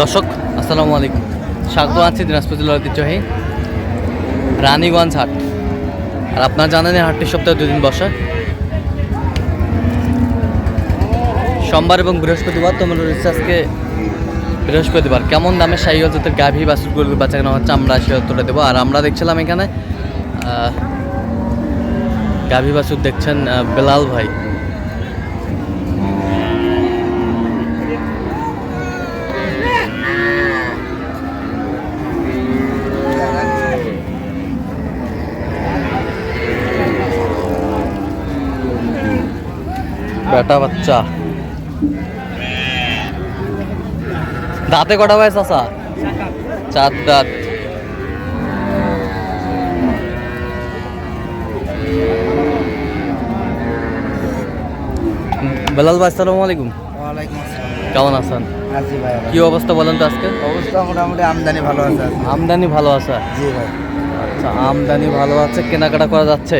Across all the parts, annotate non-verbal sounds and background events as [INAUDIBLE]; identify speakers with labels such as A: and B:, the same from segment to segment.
A: দর্শক, আসসালামু আলাইকুম। স্বাগত আছি দিনাজপুর জেলার ঐতিহ্যবাহী রানীগঞ্জ হাট। আর আপনারা জানেন এই হাটটি সপ্তাহে দুদিন বসে। সোমবার এবং বৃহস্পতিবার তোমরা রয়েছে আজকে বৃহস্পতিবার। কেমন দামে সাইকেল জাতের গাভী বাছুর গরু বাচ্চা কেনা হচ্ছে আমরা সে উত্তরটা দেবো। আর আমরা দেখছিলাম এখানে গাভী বাছুর দেখছেন বেলাল ভাই। বেটা বাচ্চা। দাঁতে কটা ভাই চাষা চার দাঁত। বেলাল ভাই আসসালামু আলাইকুম। কেমন আছেন? কি অবস্থা বলেন তো আজকে?
B: অবস্থা মোটামুটি আমদানি ভালো আছে
A: আমদানি ভালো আছে?
B: জি ভাই।
A: আচ্ছা আমদানি ভালো আছে কেনাকাটা করা যাচ্ছে?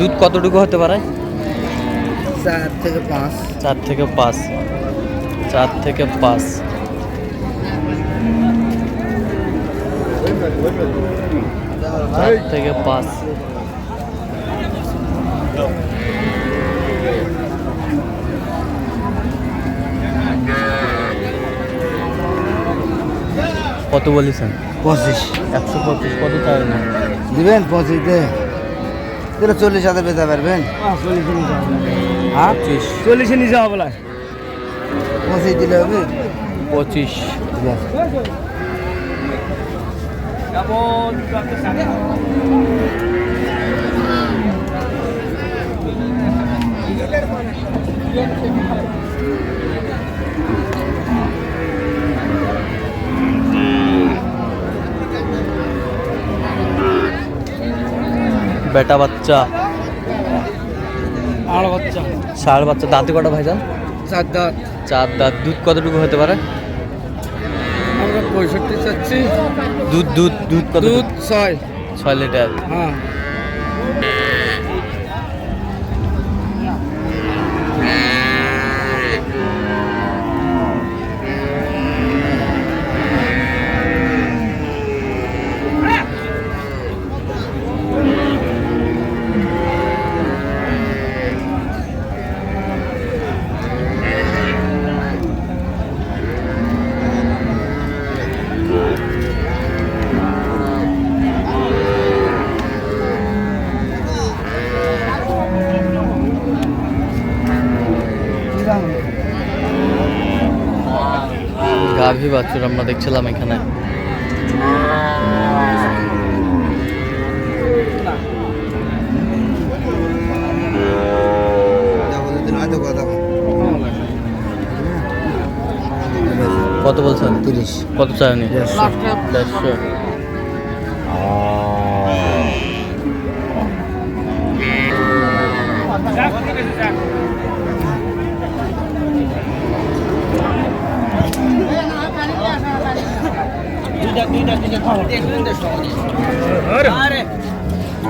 A: দুধ কতটুকু হতে পারে?
B: চার থেকে পাঁচ।
A: চার থেকে পাঁচ। চার থেকে পাঁচ। চার থেকে পাঁচ। কত বলেছেন?
B: পঁচিশ।
A: একশো পঁচিশ। কত চাই না
B: দিবেন পঁচিশ দে চল্লিশ হাজার পেতে পারবেন। হ্যাঁ?
C: চল্লিশে নিচে হবে না
B: পঁচিশ দিলে হবে?
A: পঁচিশ।
B: ঠিক আছে
A: বেটা বাচ্চা।
C: আর বাচ্চা।
A: ষাঁড় বাচ্চা। দাঁতে কটা ভাইজান?
C: চার দাঁত।
A: চার দাঁত। দুধ কতটুকু হতে পারে?
C: আমরা পঁয়ষট্টি চাচ্ছি।
A: দুধ দুধ দুধ কত
C: দুধ ছয়।
A: ছয় লিটার।
C: হ্যাঁ।
A: গাভী বাছুর আমরা দেখছিলাম এখানে। কত বলছেন?
B: তিরিশ।
A: কত চাই উনি
B: দেড়শো।
A: দেড়শো।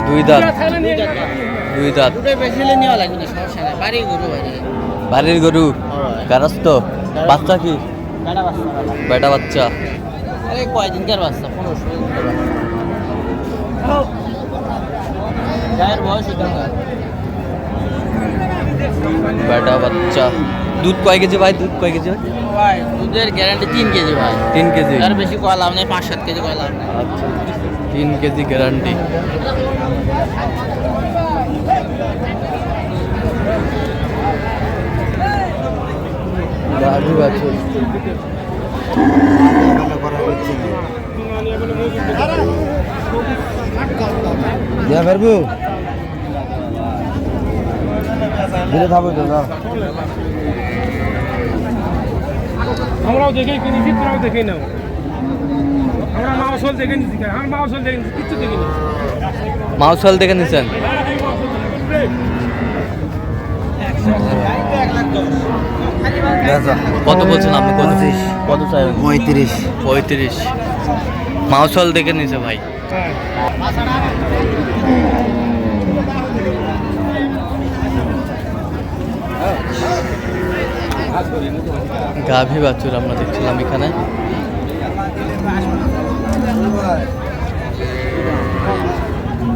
A: দুই দাঁত। দুই দাঁত। বাড়ির গরু গারাস্ত? বাচ্চা কি? বেটা বাচ্চা
D: কয়দিনকার বাচ্চা? গায়ের বয়স
A: বেটা বাচ্চা। দুধ কয় কেজি ভাই? দুধ কয় কেজি ভাই?
D: ভাই দুধের গ্যারান্টি তিন কেজি ভাই।
A: তিন কেজি?
D: তার বেশি কয় লাভ নেই পাঁচ সাত কেজি কয় লাভ নেই।
A: আচ্ছা তিন কেজি গ্যারান্টি বাছুর
B: করা হচ্ছে না দেওয়া থাকবে তো
C: আমরাও দেখে কিনেছি তোরাও দেখে নাও। আমরা মাউসল দেখে নিচ্ছি আমরা মাউসল দেখে নিচ্ছি কিচ্ছু দেখিনি
A: মাউসাল দেখে নিছেন? কত বলছেন আপনি? কত। কত চাইবেন
B: পঁয়ত্রিশ।
A: পঁয়ত্রিশ। মাউসল দেখে নিছে ভাই। গাভী বাছুর আমরা দেখছিলাম এখানে।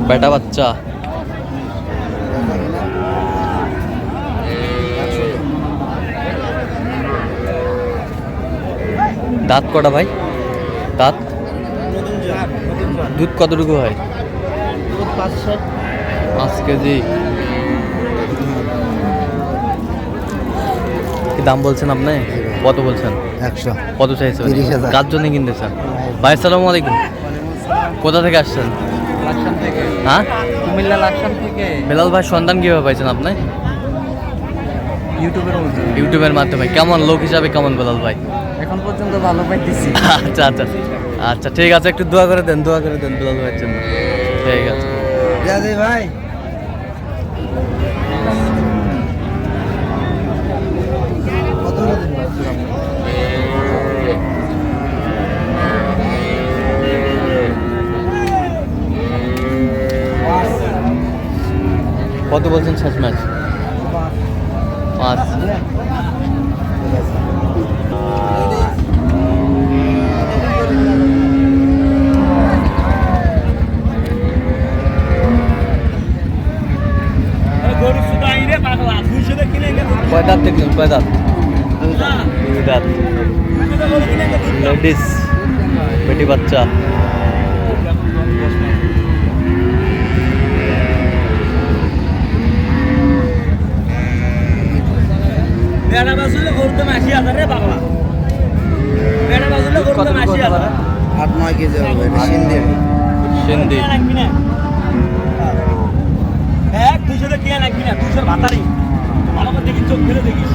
A: বেটা বাচ্চা। দাঁত কটা ভাই? দাঁত? দুধ কতটুকু হয়? পাঁচ কেজি। কি দাম বলছেন আপনি? কত বলছেন?
B: একশো।
A: কত চাইছেন
B: তিরিশ হাজার।
A: কার জন্য কিনতেছেন? ভাই আসসালামু আলাইকুম। কোথা থেকে আসছেন? হ্যাঁ?
D: কুমিল্লা লাকসাম থেকে।
A: বেলাল ভাই সন্ধান কীভাবে পাইছেন আপনি?
D: ইউটিউবের
A: ইউটিউবের মাধ্যমে। কেমন লোক হিসাবে কেমন বেলাল ভাই?
D: এখন পর্যন্ত ভালো পাইতেছি।
A: আচ্ছা আচ্ছা। আচ্ছা ঠিক আছে একটু দোয়া করে দেন দোয়া করে দেন বেলাল ভাইয়ের জন্য। ঠিক আছে।
B: ভাই। কত
A: বলছেন শেষ ম্যাচ? পাঁচ।
C: গরু শুধু আইনে পাগলা দুইশো দিয়ে কিনে এনে
A: কয় দাঁত দেখলেন কয় দুই দাঁত বেটি বাচ্চা।
C: বেড়া বাজুলে গরুর দাম আশি হাজার রে পাগলা বেড়া বাজুলে গরুর দাম আশি হাজার।
B: আট নয় কেজি হবে
A: সিন্ধি
C: না? এক দুইশো দিয়ে কিনে লাগবি না? দুইশোর ভাতারি ভালো করে দেখিস চোখ ফেলে দেখিস?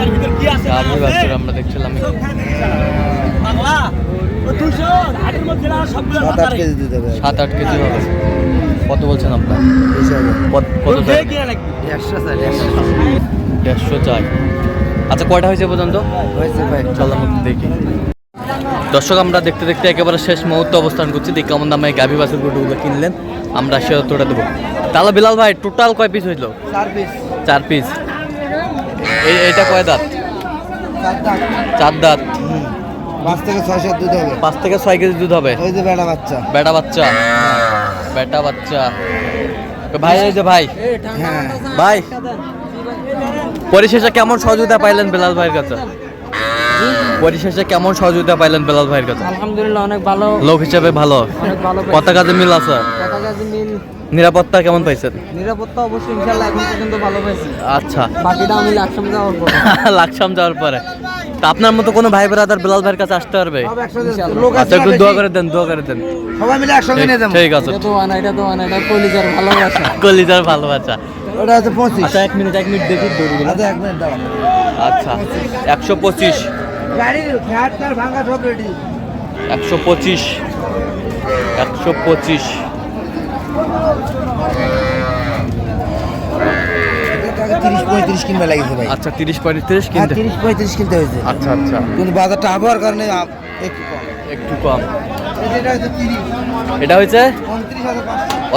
C: এর ভিতর কি আছে
A: আমরা দেখছিলাম।
C: চোখ ফেলে দেখিস না। পাগলা হাটের মধ্যে না সবগুলো
B: কেজি দিতে হবে
A: কেজি হবে। কত বলছেন আপনার? কত- চাই? দেড়শো চাই। আচ্ছা কয়টা হয়েছে পর্যন্ত?
B: হয়েছে ভাই
A: চলো দেখি। দর্শক আমরা দেখতে দেখতে একেবারে শেষ মুহূর্তে অবস্থান করছি। দেখি কেমন দামে গাভী বাসের গরুগুলো কিনলেন। আমরা সে তোটা দেবো। তাহলে বিলাল ভাই টোটাল কয় পিস হইল?
B: চার পিস
A: চার পিস এই এইটা কয় দাঁত?
B: চার দাঁত। পাঁচ থেকে ছয় সাত দুধ হবে।
A: পাঁচ থেকে ছয় কেজি দুধ হবে?
B: ওই যে বেড়া বাচ্চা।
A: বেটা বাচ্চা? বেটা বাচ্চা। ভাই এই যে ভাই।
B: হ্যাঁ।
A: ভাই পরিশেষে কেমন সহযোগিতা পাইলেন বেলাল ভাইয়ের কাছে? পরিশেষে কেমন সহযোগিতা পাইলেন বেলাল ভাইয়ের কাছে?
D: আলহামদুলিল্লাহ অনেক ভালো।
A: লোক হিসেবে ভালো।
D: অনেক ভালো
A: কথা কাজে মিল আছে?
D: কথা কাজে মিল।
A: নিরাপত্তা কেমন পাইছেন?
D: নিরাপত্তা অবশ্যই ইনশাল্লাহ এখন পর্যন্ত ভালো পাইছি।
A: আচ্ছা।
D: বাকিটা আমি লাকসাম যাওয়ার পর। [LAUGHS]
A: লাকসাম যাওয়ার পরে। তা আপনার মতো কোনো ভাই ব্রাদার বেলাল ভাইয়ের কাছে আসতে পারবে?
D: ইনশাআল্লাহ।
A: আচ্ছা একটু দোয়া করে দেন দোয়া করে দেন।
B: সবাই মিলে একসঙ্গে নিয়ে যাব।
A: ঠিক আছে।
D: এটা তো আনা এটা তো আনা এটা কলিজার ভালোবাসা।
A: কলিজার ভালোবাসা।
B: ওটা হচ্ছে পঁচিশ।
A: আচ্ছা এক মিনিট এক মিনিট দেখি দৌড়গুলো
B: আচ্ছা এক মিনিট দাঁড়াও।
A: আচ্ছা একশো পঁচিশ।
B: গাড়ির ফ্যাট ভাঙা সব রেডি
A: একশো পঁচিশ একশো পঁচিশ।
B: তিরিশ পঁয়ত্রিশ কিনবে লাগিয়েছে ভাই।
A: আচ্ছা তিরিশ পঁয়ত্রিশ
B: হ্যাঁ
A: কিনতে।
B: তিরিশ পঁয়ত্রিশ কিনতে হয়েছে।
A: আচ্ছা আচ্ছা।
B: কিন্তু বাজারটা আবহাওয়ার কারণে একটু কম।
A: একটু কম।
B: এটা হচ্ছে
A: এটা হয়েছে?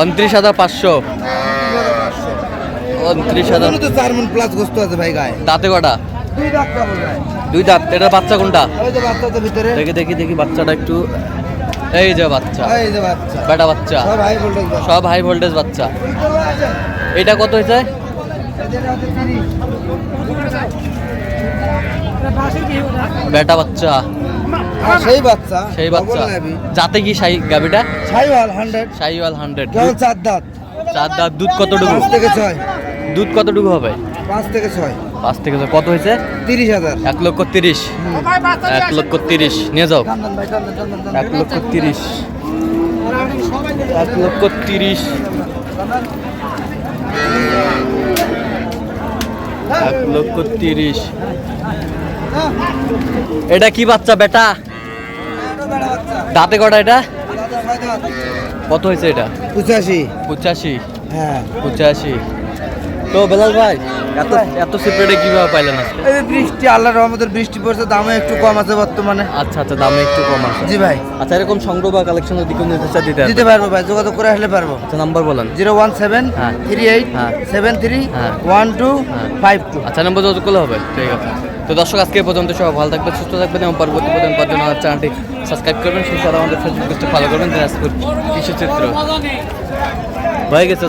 B: উনত্রিশ হাজার পাঁচশো।
A: উনত্রিশ হাজার।
B: চার মন প্লাস গোস্ত আছে ভাই গায়ে।
A: দাঁতে কটা?
B: দুই
A: দাঁত এটা বাচ্চা কোনটা?
B: ভিতরে।
A: দেখি দেখি দেখি বাচ্চাটা একটু। এই যে বাচ্চা।
B: এই যে বাচ্চা।
A: বেটা বাচ্চা।
B: সব হাই ভোল্টেজ বাচ্চা।
A: সব হাই ভোল্টেজ বাচ্চা। এটা কত হয়েছে?
B: তিরিশ
A: বেটা বাচ্চা।
B: সেই বাচ্চা
A: সেই বাচ্চা। যাতে কি সাই গাবিটা?
B: সাইওয়াল হান্ড্রেড
A: সাইওয়াল হান্ড্রেড
B: চার দাঁত।
A: চার দাঁত দুধ কতটুকু?
B: থেকে ছয়।
A: দুধ কতটুকু হবে?
B: পাঁচ থেকে ছয়।
A: পাঁচ থেকে ছয়। কত হয়েছে?
B: তিরিশ হাজার।
A: এক লক্ষ তিরিশ। এক লক্ষ তিরিশ। নিয়ে যাও। এক লক্ষ তিরিশ। এক লক্ষ তিরিশ। এক লক্ষ তিরিশ। এটা কি বাচ্চা বেটা? দাঁতে কটা এটা? কত হয়েছে এটা?
B: পঁচাশি।
A: পঁচাশি।
B: হ্যাঁ।
A: পঁচাশি। তো বেলাল ভাই এত এত সিপ্রেটে কীভাবে পাইলেন আজকে?
B: এই যে বৃষ্টি আল্লাহর রহমতের বৃষ্টি পড়ছে দামে একটু কম আছে বর্তমানে।
A: আচ্ছা আচ্ছা দামে একটু কম আছে।
B: জি ভাই।
A: আচ্ছা এরকম সংগ্রহ বা কালেকশন যদি কোনো নিতে চায় দিতে
B: দিতে পারব ভাই যোগাযোগ করে আসলে পারব।
A: আচ্ছা নাম্বার বলেন।
B: জিরো ওয়ান সেভেন
A: হ্যাঁ।
B: থ্রি এইট
A: হ্যাঁ।
B: সেভেন থ্রি
A: হ্যাঁ।
B: One two. Five two.
A: আচ্ছা নাম্বার যোগাযোগ করলে হবে? ঠিক আছে। তো দর্শক আজকে পর্যন্ত সবাই ভালো থাকবেন সুস্থ থাকবেন এবং পরবর্তী পর্যন্ত পাওয়ার জন্য আমার চ্যানেলটি সাবস্ক্রাইব করবেন। সেই সাথে আমাদের ফেসবুক পেজটা ফলো করবেন দিনাজপুর কৃষি চিত্র হয়ে গেছে